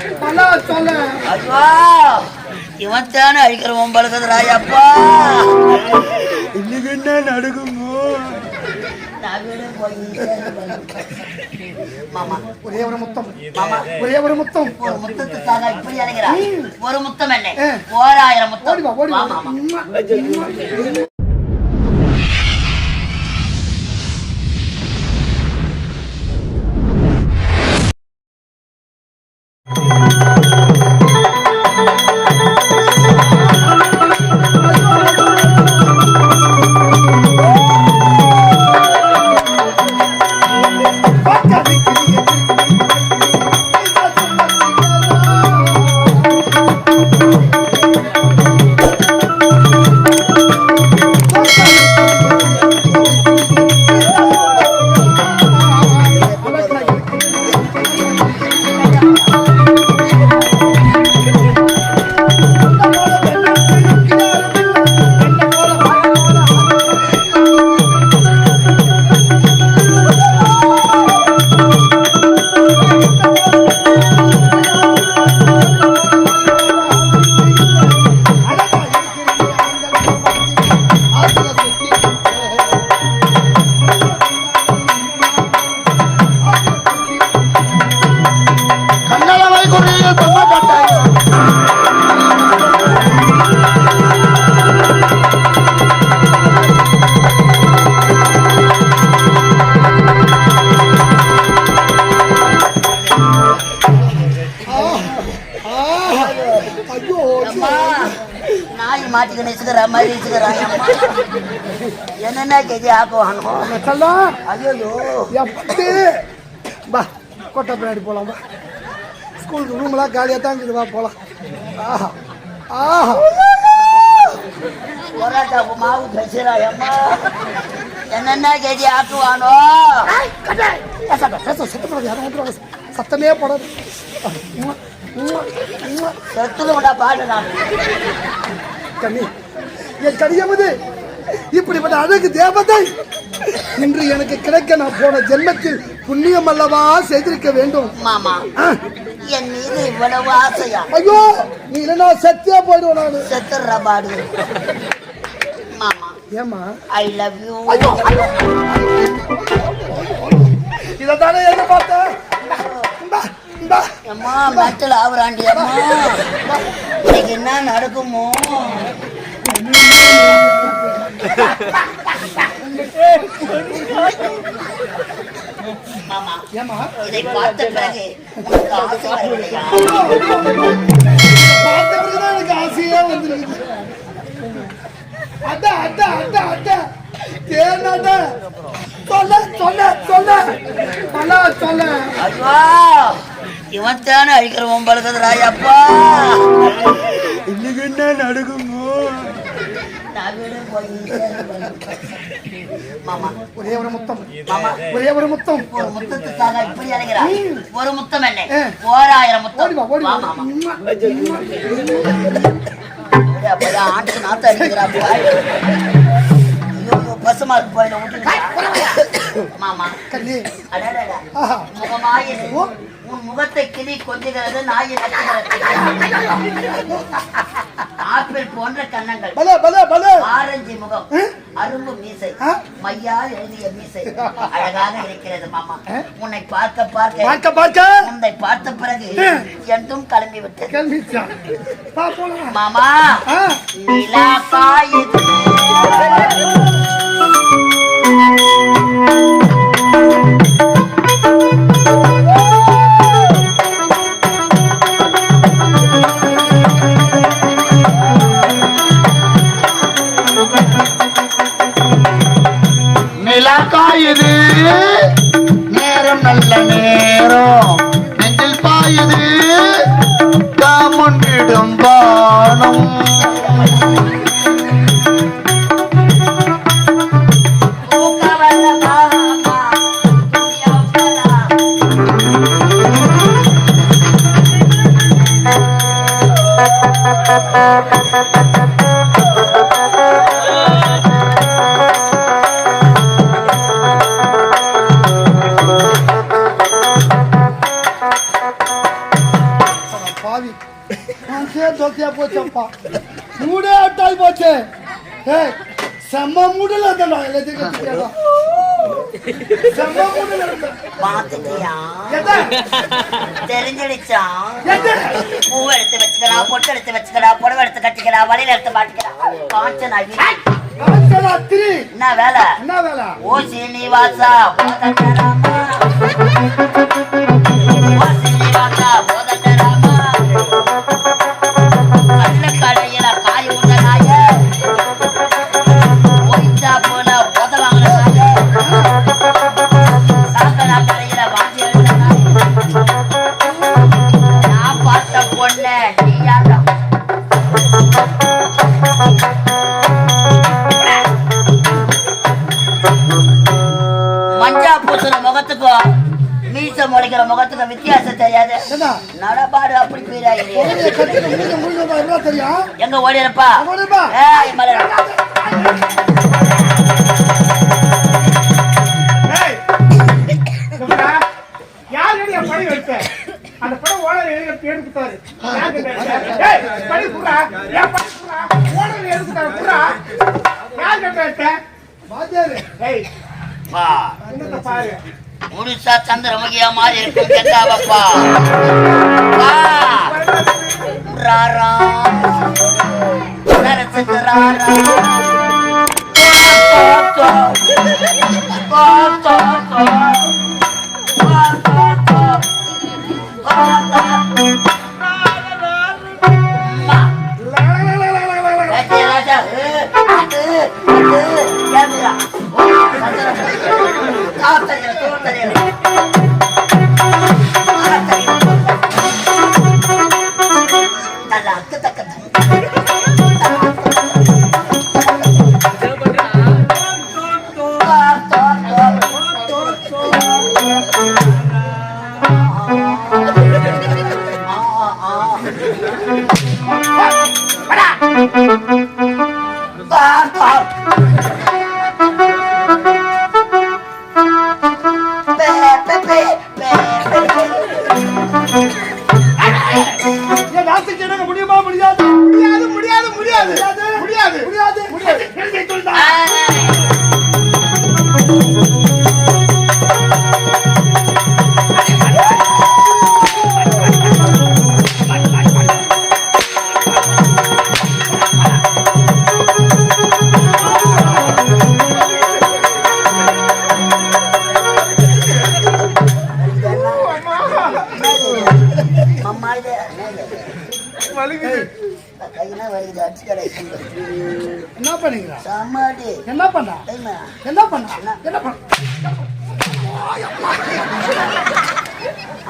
ஐயோ இவன் தானே அழிக்கிறவன் பழகுதுரா அப்பா. இன்னைக்கு என்ன நடக்குமோ மாமா ஒரே ஒரு முத்தம். மாமா ஒரே ஒரு முத்தம். ஒரு முத்தத்துக்காக இப்படி அழைக்கிறா ஒரு முத்தம் என்ன? ஆ. ஓராயிரம் ஓடி வா முத்தம் நாய் மாட்டிக்கின்னு இசுக்கிறா மாதிரி இசுக்கிறா என்னென்ன கேஜி ஆக்குவானோ செல்லம் ஐயோ எப்படி பா கொட்டை பின்னாடி போகலாம் பா ஸ்கூலுக்கு ரூம்லாம் காலியாக தான் இருக்குது வா போலாம் ஆஹா ஆஹா போராட்டா மாவு பேசுறா அம்மா என்னென்ன கேஜி ஆக்குவானோ பேசாத, பேச, சத்தப்படாது, யாரும் வந்துருவாங்க. சத்தமே போடாது உம்மா, உம்மா, உம்மா. செத்துல பாடு நான் கண்ணி என் கனியமது இப்படிப்பட்ட அழகு தேவதை இன்று எனக்கு கிடைக்க நான் போன ஜென்மத்தில் புண்ணியம் அல்லவா செய்திருக்க வேண்டும். மாமா என் மீது இவ்வளவு ஆசையா? ஐயோ நீ இல்லைன்னா சத்தியா போயிடுவோம் நானு. செத்துற பாடு. மாமா ஏமா ஐ லவ் யூ இதைத்தானே எதிர்பார்த்தேன். அம்மா. மெட்டல் ஆகுறாண்டி அம்மா. இன்னைக்கு என்ன நடக்குமோ? மாமா ஏமா இதை பார்த்த பிறகு உனக்கு ஆசை வரவில்லையா பார்த்த பிறகுதான் எனக்கு ஆசையே வந்திருக்குது. அட அட அட அட. தேனாட சொல்ல சொல்ல சொல்ல. சொல்ல. இவன் தானே அழிக்கிறவன் பழகுதுரா அப்பா. இன்னைக்கு என்ன நடக்குமோ ஒரே ஒரு முத்தம். ஒரே ஒரு முத்தம். ஒரு முத்தத்துக்காக இப்படி அழைக்கிறா ஒரு முத்தம் என்ன. ஓராயிரம் முத்தம். ஆட்டுக்கு நாத்து அடிக்கிறா பசுமாக்கு போயில மாமா. உன் முகத்தை கிளி கொஞ்சுகிறது நாய் ஆப்பிள் போன்ற கன்னங்கள். ஆரஞ்சு முகம். அரும்பு மீசை? மையால் எழுதிய மீசை. அழகாக இருக்கிறது மாமா. உன்னை பார்க்க பார்க்க பார்க்க பார்க்க? உன்னை பார்த்த பிறகு என்றும் கிளம்பி விட்டது மாமா நிலா காயுது மூடே அவுட் ஆகி போச்சு செம்ம மூடல இருந்தா எல்லாத்தையும் செம்ம மூடல எடுத்து வச்சுக்கடா பொட்டு எடுத்து வச்சுக்கடா புடவை எடுத்து கட்டிக்கடா வலையில எடுத்து மாட்டிக்கடா. காஞ்ச வேலை? என்ன வேலை? போக ஓடிடுறப்பா அந்த படம் ஓனர் எடுத்துட்டாரு படி புறா ஏன் படி புறா ஓனர் எடுத்துட்டாரு யார் கட்ட வாத்தியாரு. ஏய் பா என்னத்த மாதிரி இருக்கு கேட்டாவப்பா.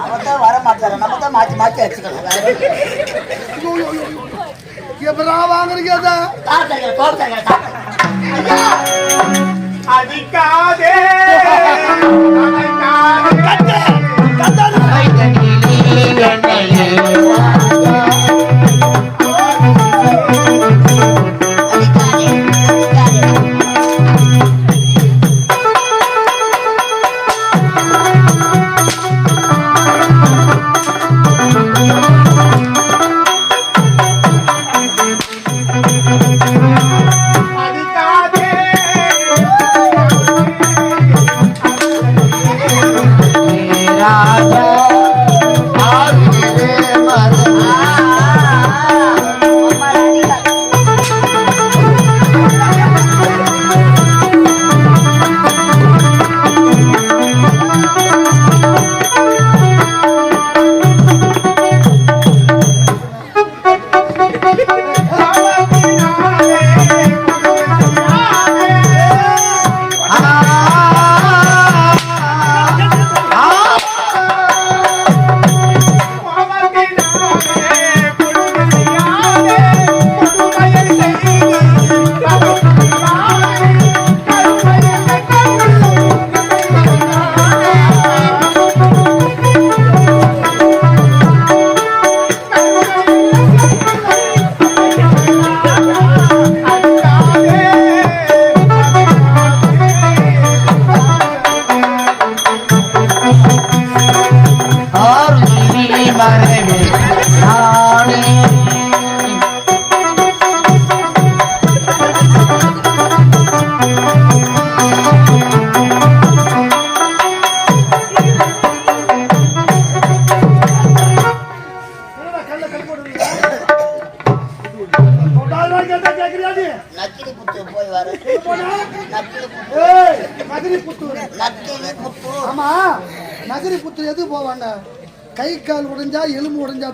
அவன் தான் வர மாட்டாரு. நம்ம தான் மாற்றி மாற்றி வச்சுக்கலாம் எப்படா வாங்குறீங்க அடிக்காதே. அடிக்காதே.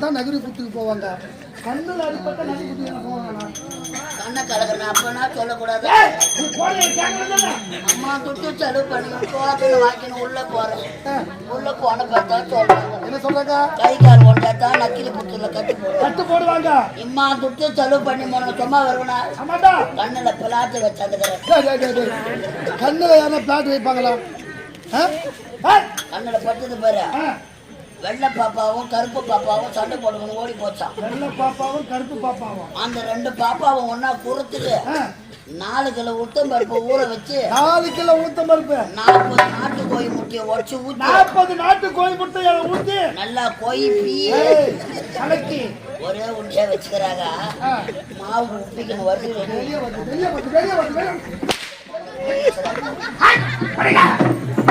தான் நகரி புத்தூருக்கு போவாங்க. கண்ணுல அடிப்பட்ட நகரி புத்தூருக்கு போவாங்க கண்ணை கலக்கிறேன் அப்பனா சொல்லக்கூடாது. அம்மா துட்டு செலவு பண்ணி. சோத்துல வாங்கின்னு உள்ள போறேன். உள்ள போன பார்த்தா சொல்றாங்க. என்ன சொல்றாங்க? கை கால் ஒன்றா தான் நக்கிலி புத்துல கட்டி கட்டு போடுவாங்க. இம்மா துட்டு செலவு பண்ணி போனோம் சும்மா வருவனா? கண்ணுல பிளாட்டு வச்சாந்துக்கிறேன். கண்ணுல யாரா பிளாட் வைப்பாங்களா? கண்ணுல பட்டது பாரு. வெள்ளை பாப்பாவும் கருப்பு பாப்பாவும் சண்டை போட்டுக்கணும் ஓடி போச்சான் வெள்ளை பாப்பாவும் கருப்பு பாப்பாவும். அந்த ரெண்டு பாப்பாவும் ஒன்னா குறுத்துட்டு ஆ. நாலு கிலோ உளுத்தம் பருப்பு ஊற வச்சு நாலு கிலோ ஊத்தம் பருப்பு. நாற்பது நாட்டு கோழி முட்டையை உடச்சு ஊத்தி நாற்பது நாட்டு கோழி முட்டையை ஊத்தி. நல்லா கொய்ப்பி ஏய், கலக்கி. ஒரே உண்டியா வச்சுக்கிறாங்க. மாவு உப்பிக்கணும் வருது. வெளியே வந்து வெளியே வந்து வெளியே வந்து வெளியே வந்து.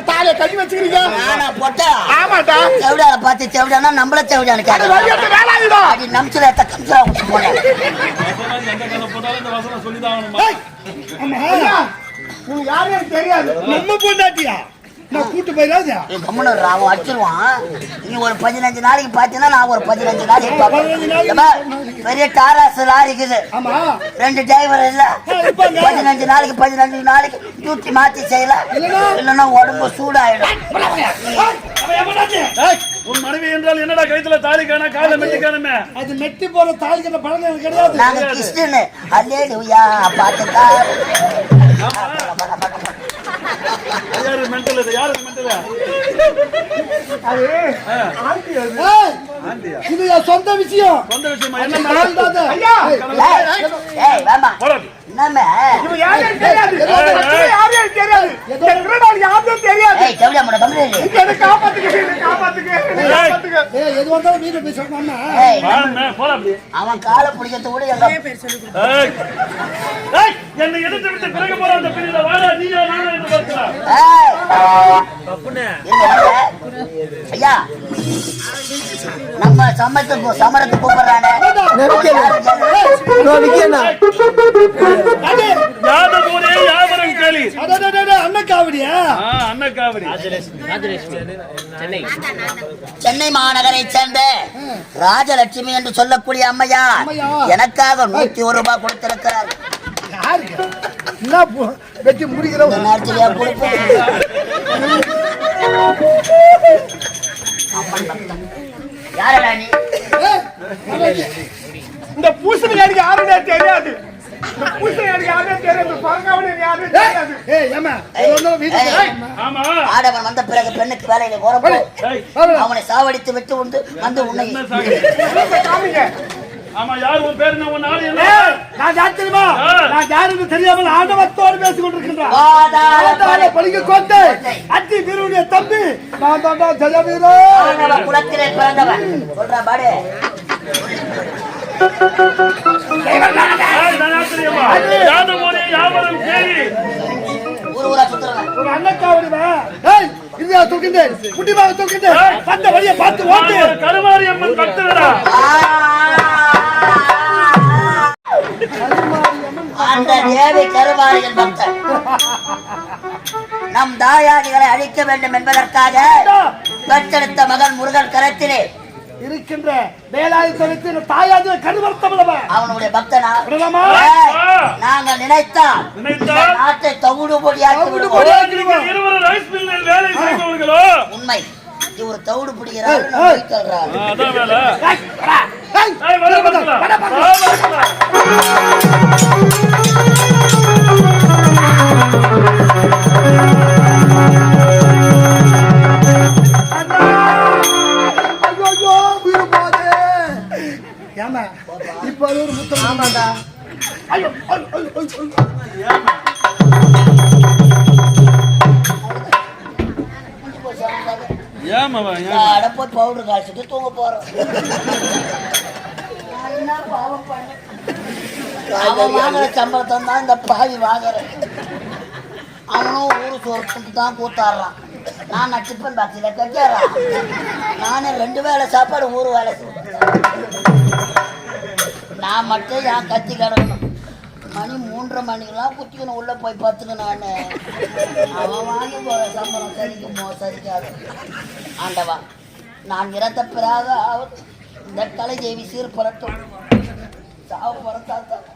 பழைய தாலிய கட்டி வச்சுக்கிறீங்க? நானா போட்டா? ஆமாடா. செவிடால பார்த்து செவிடானா நம்மள வழியாட்டு வேலாயுதம் அடி நம்சல கம்சா போனேன். நீங்க தெரியாது. நம்ம பொண்டாட்டியா? நான் கூட்டு போயிடாதா. கம்முன்னு அவன் அடிச்சிருவான். நீ ஒரு பதினஞ்சு நாளைக்கு பார்த்தீங்கன்னா நான் ஒரு பதினஞ்சு நாளைக்கு பார்ப்பேன் பெரிய டாராஸ் லாரி இருக்குது. ஆமா. ரெண்டு டிரைவர் இல்ல. பதினஞ்சு நாளைக்கு பதினஞ்சு நாளைக்கு டியூட்டி மாத்தி செய்யலாம் இல்லைன்னா? உடம்பு சூடாயிடும். உன் மனைவி என்றால் என்னடா கழுத்துல தாலி காண கால மெட்டி காணுமே? அது மெட்டி போற தாலி கட்ட பழக்கம் கிடையாது. நாங்க கிறிஸ்டின் அல்லேலுயா பார்த்துக்கா. யாரு மென்டல் இது யாரு மென்டல் அது ஆண்டி அது. ஏய், ஆண்டியா? இது என் சொந்த விஷயம். சொந்த விஷயமா? என்ன. ஐயா! ஏய், வேமா. எனக்கு தெரியாது. எனக்கு தெரியாது. ஏய் முட காப்பாத்துக்க காப்பாத்துக்க ஏய், எது வந்தாலும் போய் ஏய் அவன் காலை பிடிக்கிறது கூட எங்க ஏய். ஏய். என்னை எடுத்து விட்டு பிறகு போற அந்த பெண்ணில வாடா நீயா நானும் என்று பார்க்கலாம் ஏய் இருங்க, இருங்க. ஐயா நம்ம சமத்து சமரத்து கூப்பிடுறானே. யாதவூரே யாவரும் கேளி. அடடடட, அண்ணன் காவடியா? ஆ அன்னக்காவடி சென்னை. மாநகரை சேர்ந்த ராஜலட்சுமி என்று சொல்லக்கூடிய அம்மையார். எனக்காக நூத்தி ஒரு ரூபாய் கொடுத்திருக்கிறார். யாருக்கு என்ன பு- வெட்டி முடிக்கிறோம் இந்த பூசணிக்காரிக்கு யாருன்னே தெரியாது. ஆடவன் வந்த பிறகு பெண்ணுக்கு வேலையில. அவனை சாவடித்து விட்டு உண்டு வந்து உன்னை ஆமா யார் உன் பேர் என்ன? உன் நாடு என்ன? நான் யார் தெரியுமா. நான் யாருக்கு தெரியாமல் ஆண்டவத்தோடு பேசிக் கொண்டிருக்கின்றான் பழிக்க கொண்டு அத்தி வீருடைய தம்பி நான் தாண்டா ஜெய வீரோ ஆண்டவ குலத்திலே பிறந்தவன். சொல்ற பாடு. ஏய், நான் யார் தெரியுமா? யாதவூரே யாவரும் தேவி கருமாரியின் பக்தர்? நம் தாயாதிகளை அழிக்க வேண்டும் என்பதற்காக பெற்றெடுத்த மகன் முருகன் கரத்திலே இருக்கின்ற வேலாயுதத்தின் தாயாதி அவனுடைய பக்தனா? நாங்க நினைத்தால் நாட்டை தவிடு. பொடியாக்கி உண்மை. இவர் தவிடு பிடிக்கிறார் ஏமா இப்ப அது ஒரு புத்தகம் ஆமாண்டா. ஏமா ஏமா அடப்போ பவுடர் காய்ச்சிட்டு தூங்க போறோம். என்ன பாவம் பண்ணேன் அவன் வாங்குற சம்பளத்தை தான் இந்த பாவி வாங்குறேன். அவனும் ஊரு சோறுக்கு தான் கூத்தாடுறான். நான் டிஃபன் பாக்ஸில் கட்டிடுறான் நானே ரெண்டு வேளை சாப்பாடு ஒரு வேலை நான் மட்டும் என் கத்தி கிடக்கணும் மணி மூன்றரை மணிக்கெல்லாம் குத்திக்கணும். உள்ள போய் பத்துக்கு நான். அவன் வாங்கி போற சம்பளம் சரிக்குமோ சரிக்காது. ஆண்டவா நான் இறந்த பிறகு இந்த கலை ஜெய்வி சீர் புரட்டும். சாவு புறத்தாத்தான்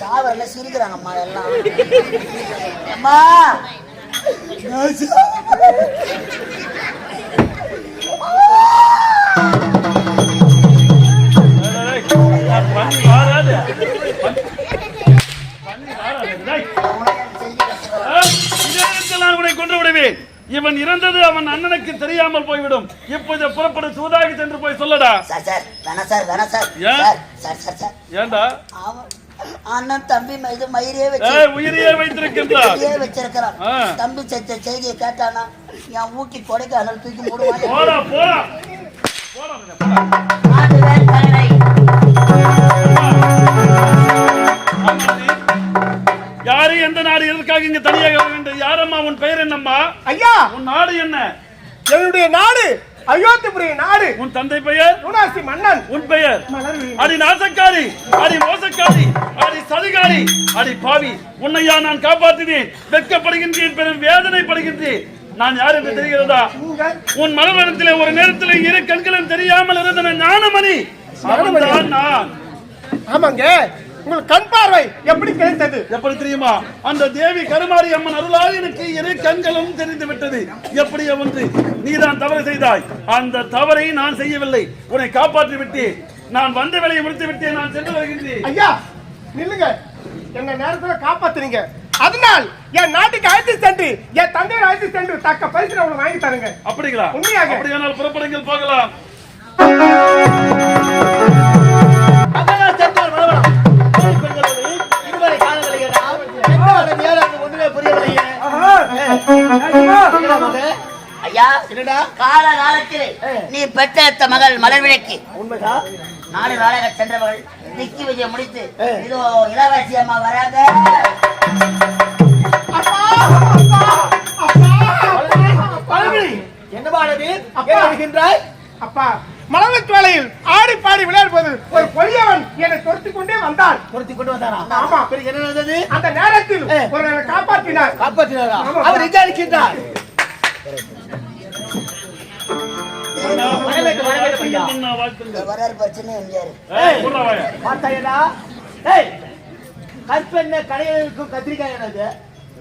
சாவரில் சிரிக்கிறாங்கம்மா எல்லாம். அம்மா. பண்ணி இவன் இறந்தது அவன் அண்ணனுக்கு தெரியாமல் போய்விடும். இப்போது புறப்பட சூதாகி சென்று போய் சொல்லடா. சார் சார் வேணாம் சார் வேணாம் sir? Sir sir sir sir. ஏண்டா? அண்ணன் தம்பி இது மயிரே வச்சு உயிரையே வைத்திருக்கின்றார். மயிரே வச்சிருக்கிறான். தம்பி செத்த செய்தியை கேட்டானா என் ஊட்டி கொடைக்கானல் தூக்கி மூடுவான். போடா போடா. போடா எந்த நாடு எதற்காக இங்க தனியாக வர வேண்டும்? யாரம்மா உன் பெயர் என்னம்மா? ஐயா! உன் நாடு என்ன? என்னுடைய நாடு அயோத்திபுரிய நாடு. உன் தந்தை பெயர்? யுனாசி மன்னன். உன் பெயர். அடி நாசக்காரி அடி மோசக்காரி அடி சதிகாரி அடி பாவி. உன்னையா நான் காப்பாற்றினேன். வெட்கப்படுகின்றேன் பெரும் வேதனைப்படுகின்றேன். நான் யார் என்று தெரிகிறதா? உன் மனவரத்திலே ஒரு நேரத்திலே இரு கண்களும் தெரியாமல் இருந்தன ஞானமணி? அவன்தான் நான். ஆமாங்க. உங்கள் கண் பார்வை எப்படி கிடைத்தது? எப்படி தெரியுமா? அந்த தேவி கருமாரி அம்மன் அருளால் எனக்கு இரு கண்களும் தெரிந்து விட்டது. எப்படி ஒன்று? நீதான் தவறு செய்தாய். அந்த தவறை நான் செய்யவில்லை. உன்னை காப்பாற்றி விட்டேன். நான் வந்த வேலையை முடித்து விட்டேன். நான் சென்று வருகின்றேன். ஐயா நில்லுங்க. என்ன நேரத்துல காப்பாத்துறீங்க. அதனால் என் நாட்டுக்கு அழைத்து சென்று என் தந்தையை அழைத்து சென்று தக்க பரிசு உங்களுக்கு வாங்கி தருங்க. அப்படிங்களா? உண்மையாக? அப்படியானால் புறப்படுங்கள் போகலாம். என்னடா? கால காலத்தில் நீ பெற்றெடுத்த மகள் மலர்விழக்கு உண்மைதான். நாடு நாடக சென்றவர்கள் நிக்கி விஜயம் முடித்து இதோ இளவரசி அம்மா வராங்க? அப்பா மலர்வெட்டு வேளையில் ஆடி பாடி விளையாடும்போது ஒரு பொய்யவன் என்னை துரத்தி கொண்டே வந்தான் துரத்திக் கொண்டு வந்தாரா? ஆமா. பிறகு என்ன நடந்தது? அந்த நேரத்தில். ஒரு காப்பாற்றினார் காப்பாற்றினாரா? ஆமா. அவர் எங்க இருக்கின்றார்? வராரு பிரச்சனை கற்பெண்ண கடையில் இருக்கும் கத்திரிக்காய் என்னது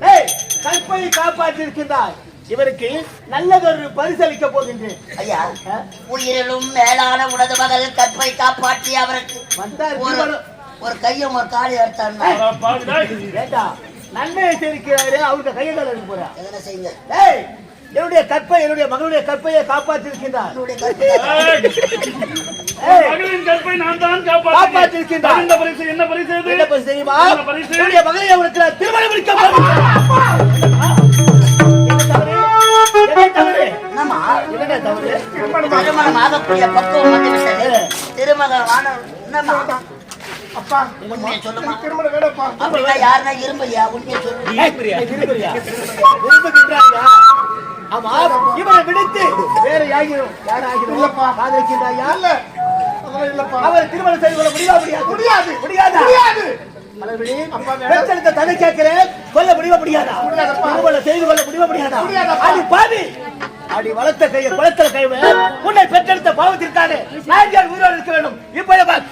ஏய் கற்பை காப்பாற்றி இருக்கின்றார் இவருக்கு நல்லதொரு பரிசு அளிக்க போகின்றேன் ஐயா உயிரிலும் மேலான உனது மகள் கற்பை காப்பாற்றி அவருக்கு வந்தார் ஒரு கையும் ஒரு காலி எடுத்தான் நன்மையை சேர்க்கிறாரு அவருக்கு எடுக்க போறா. எதனா செய்யுங்க? என்னுடைய கற்பை என்னுடைய மகளுடைய கற்பையை காப்பாற்றி இருக்கின்றார் உன்னுடைய கற்பை ஏய், ஏய் மகளின் கற்பை நான் தான் காப்பாற்றினேன். காப்பாற்றியிருக்கின்றார். தகுந்த பரிசு என்ன பரிசு? என்ன தெரியுமா? என்னுடைய மகளை அவருக்கு திருமணம் முடிக்க திருமணம் அப்பா. உண்மையை சொல்லுமா? திருமணம் வேணும்ப்பா அப்படின்னா யாருன்னா இரும்பையா? உண்மையை சொல்லு. ஏய், விரும்புறியா? விரும்புகின்றாயா? ஆமா இவரை விடுத்து வேற யாகிரும் யார் ஆகிரும் இல்லப்பா. காதலிக்கின்றாயா? இல்ல. அதெல்லாம் இல்லப்பா. அவர் திருமணம் செய்து கொள்ள முடியுமா முடியாது? முடியாது. முடியாதா. பெற்றெடுத்த தன்னை கேட்கிறேன். கொல்ல முடியுமா முடியாதா. திருமணம் செய்து கொள்ள முடியுமா முடியாதா. அடி பாவி. அடி வளர்த்த கையை குளத்தில் கைவை. உன்னை பெற்றெடுத்த பாவத்திற்காக நான் யார் உயிரோடு இருக்க வேண்டும். இப்ப நான்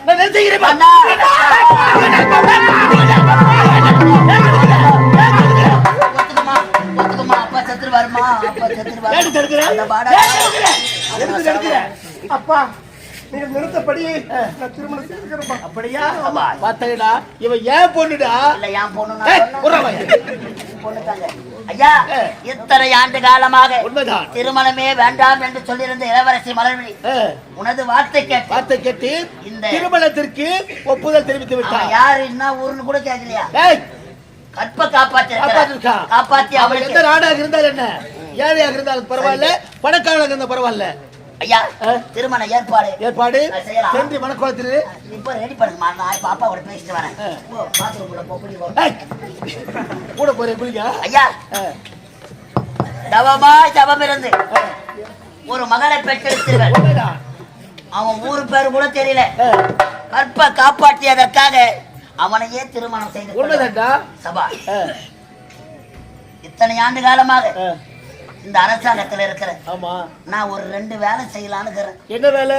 செத்துருவாருமா அப்பா செத்துருவாரு ஏன் தடுக்கிறேன்? அந்த பாடா ஏன் தடுக்கிறேன்? எதுக்கு தடுக்கிறேன்? அப்பா நீங்க நிறுத்தப்படி. நான் திருமணம் செய்துக்கிறேன்ப்பா. அப்படியா? பார்த்தீங்களா இவன் ஏன் பொண்ணுடா? இல்ல என் பொண்ணு தாங்க. ஐயா இத்தனை ஆண்டு காலமாக திருமணமே வேண்டாம் என்று சொல்லியிருந்த இளவரசி மலர்விழி உனது வார்த்தை கேட்டு வார்த்தை கேட்டு இந்த- திருமணத்திற்கு ஒப்புதல் தெரிவித்து விட்டார் யாரு என்ன ஊர்னு கூட கேட்கலையா? கற்ப காப்பாத்தி காப்பாத்திருக்கா. காப்பாத்தி அவன் எந்த நாடாக இருந்தால் என்ன? ஏழையாக இருந்தாலும் பரவாயில்ல. பணக்காரனாக இருந்தால் பரவாயில்ல. ஐயா? திருமண ஏற்பாடு. ஏற்பாடு. சென்று மணக்குளத்தில் இப்ப ரெடி பண்ணுமா நான் கூட பேசிட்டு வரேன். ஆ. போ, bathroom குள்ள போ, குடி போறேன் குளிக்க ஐயா. தவம் இருந்து ஒரு மகளை பெற்றெடுத்தீர்கள். அவன் ஊர் பேர் கூட தெரியல. கற்ப காப்பாற்றியதற்காக அவனையே திருமணம் செய்து சபா. இத்தனை ஆண்டு காலமாக இந்த அரசாங்கத்துல இருக்கிற ஆமா. நான் ஒரு ரெண்டு வேலை செய்யலான்னு இருக்கிறேன். என்ன வேலை?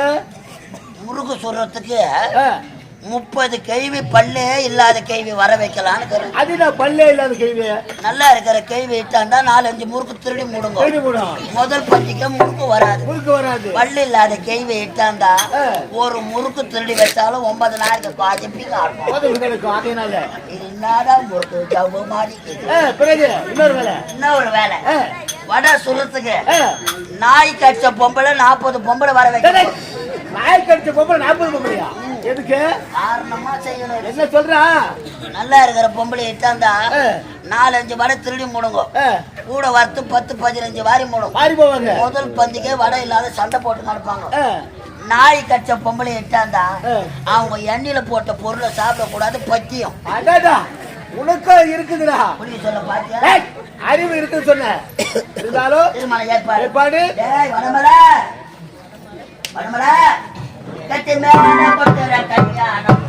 முருகு சொல்றதுக்கு முப்பது கேள்வி பல்லே இல்லாத கேள்வி வர வைக்கலான்னு அது நான் பல்லே இல்லாத கேள்வி? நல்லா இருக்கிற கேள்வி இட்டாண்டா நாலஞ்சு முறுக்கு திருடி முடுங்க. முதல் பத்திக்க முறுக்கு வராது. முறுக்கு வராது. பல்லு இல்லாத கேள்வி இட்டாண்டா ஆ. ஒரு முறுக்கு திருடி வச்சாலும் ஒன்பது நாளைக்கு இது என்னடா முறுக்கு ஆ, பிறகு இன்னொரு வேலை. வடை சுருத்துக்கு. நாய் கடிச்ச பொம்பளை நாற்பது பொம்பளை வர டேய், நாய் கடிச்ச பொம்பளை நாற்பது பொம்பளையா? எதுக்கு? காரணமா செய்யணும். என்ன சொல்றா? நல்லா இருக்கிற பொம்பளை இட்டாந்தா. நாலஞ்சு வடை திருடி முடுங்க கூட வறுத்து பத்து பதினஞ்சு வாரி முடும் மாறி போவாங்க. முதல் பந்திக்கே வடை இல்லாத சண்டை போட்டு நடப்பாங்க. நாய் கடிச்ச பொம்பளை இட்டாந்தா. அவங்க எண்ணெயில போட்ட பொருளை சாப்பிடக்கூடாது பத்தியம். உனக்கும் இருக்குதுடா. புரிய சொல்ல பாத்தியா? அறிவு இருக்குன்னு சொன்ன. இருந்தாலும் ஏற்பாடு. ஏற்பாடு டேய் மேல கொட்டுற கல்யாணம்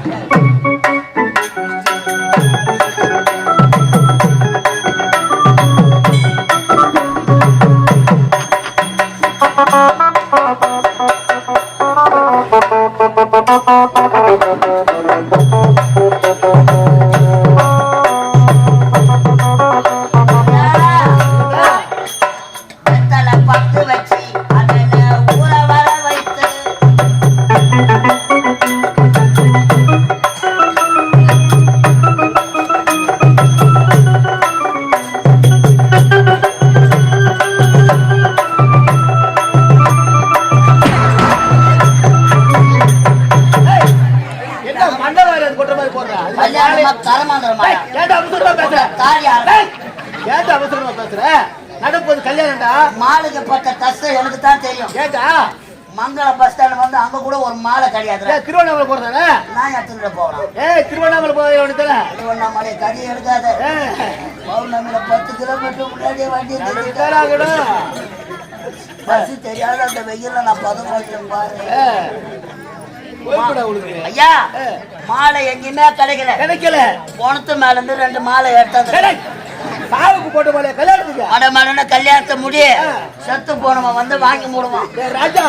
வெத்தலை கஷ்டம் எனக்கு தான் தெரியும். ஏன்டா மங்களம் பஸ் ஸ்டாண்ட் வந்து அங்க கூட ஒரு மாலை கிடையாது திருவண்ணாமலை போறதானே? நான் எடுத்துட்டு போகணும். ஏய் திருவண்ணாமலை போய் வேண்டியதானே திருவண்ணாமலை கறி எடுக்காத. பௌர்ணமியில பத்து கிலோமீட்டர் முன்னாடியே வண்டி பஸ் தெரியாத அந்த வெயில்ல நான் பதம் போயிட்டேன் பாரு ஐயா மாலை எங்கேயுமே கிடைக்கல. கிடைக்கல. போனத்து மேல இருந்து ரெண்டு மாலை எடுத்தது. சாவுக்கு போட்ட போல கல்யாணத்துக்கு. மட மடன கல்யாணத்தை முடிய செத்து போனவன் வந்து வாங்கி மூடுவான். டேய், ராஜா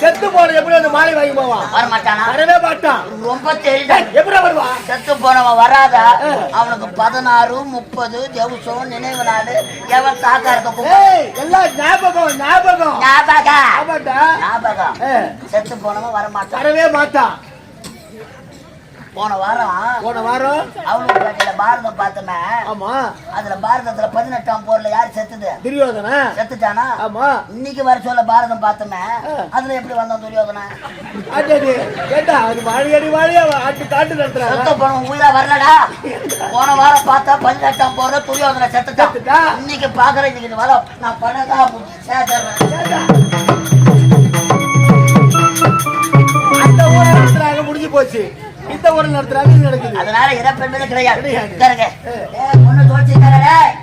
செத்து போன எப்படி வந்து மாலை வாங்கி போவான்? வர மாட்டானா வரவே மாட்டான். ரொம்ப தெரியுது எப்படி வருவான்? செத்து போனவன் வராதா. அவனுக்கு பதினாறு முப்பது தேவசம் நினைவு நாள் எவன் தாக்கா இருக்க எல்லாம் ஞாபகம் ஞாபகம். ஞாபகம். ஞாபகம். செத்து போனவன் வர மாட்டான் வரவே மாட்டான். போன வாரம் போன வாரம்? அவளுக்கு பேட்டையில பாரதம் பார்த்தோமே. ஆமா. அதுல பாரதத்துல பதினெட்டாம் போர்ல யார் செத்துது? துரியோதனா. செத்துட்டானா? ஆமா. இன்னைக்கு வர சொல்ல பாரதம் பார்த்தோமே. அதுல எப்படி வந்தான் துரியோதனா? அது அது ஏண்டா அது வாழியடி வாழியா ஆட்டு காட்டு நடத்துறாங்க. செத்த போனவன் உயிரா வரலடா. போன வாரம் பார்த்தா பதினெட்டாம் போர்ல துரியோதனை செத்துட்டான் செத்துட்டா? இன்னைக்கு பாக்குறேன் இன்னைக்கு வரோம் நான் பண்ணதா சேர்த்துறேன் அந்த ஊரை முடிஞ்சு போச்சு. இந்த ஊரில் நடத்துறாங்க இது நடக்குது அதனால இறப்பு என்பது கிடையாது கிடையாது. பொண்ணு தோச்சிருக்காரே டேய்.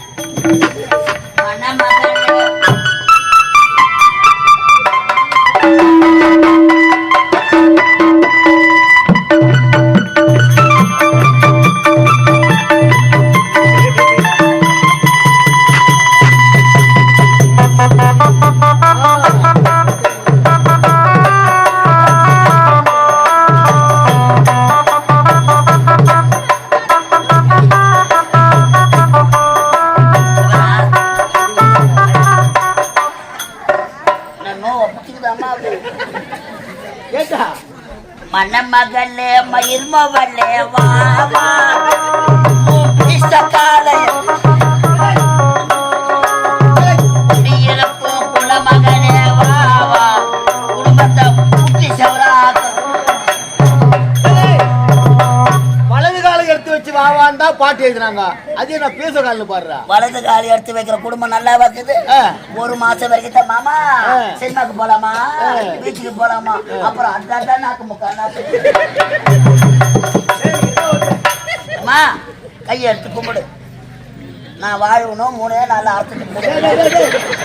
பாட்டு எழுதுனாங்க அதே நான் பேச காலில் பாடுறா? வலது காலி எடுத்து வைக்கிற குடும்பம் நல்லா இருக்குது. ஆ. ஒரு மாசம் வரைக்கும் தான் மாமா. சினிமாக்கு போலாமா. பீச்சுக்கு போலாமா? அப்புறம் அந்த நாக்கு முக்கா நாக்கு. அம்மா கையை எடுத்து கும்பிடு. நான் வாழணும் மூணே நாள் அறுத்துட்டு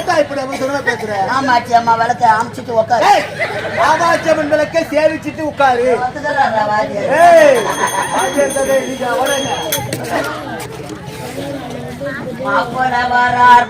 ஏட்டா இப்படி அப்படி சொல்ல பேசுற ஆமாச்சி அம்மா விளக்க அமுச்சிட்டு உட்காரு ஏய், காமாட்சியம்மன் விளக்க சேவிச்சிட்டு உட்காரு? ஏய் நீங்க வரார்.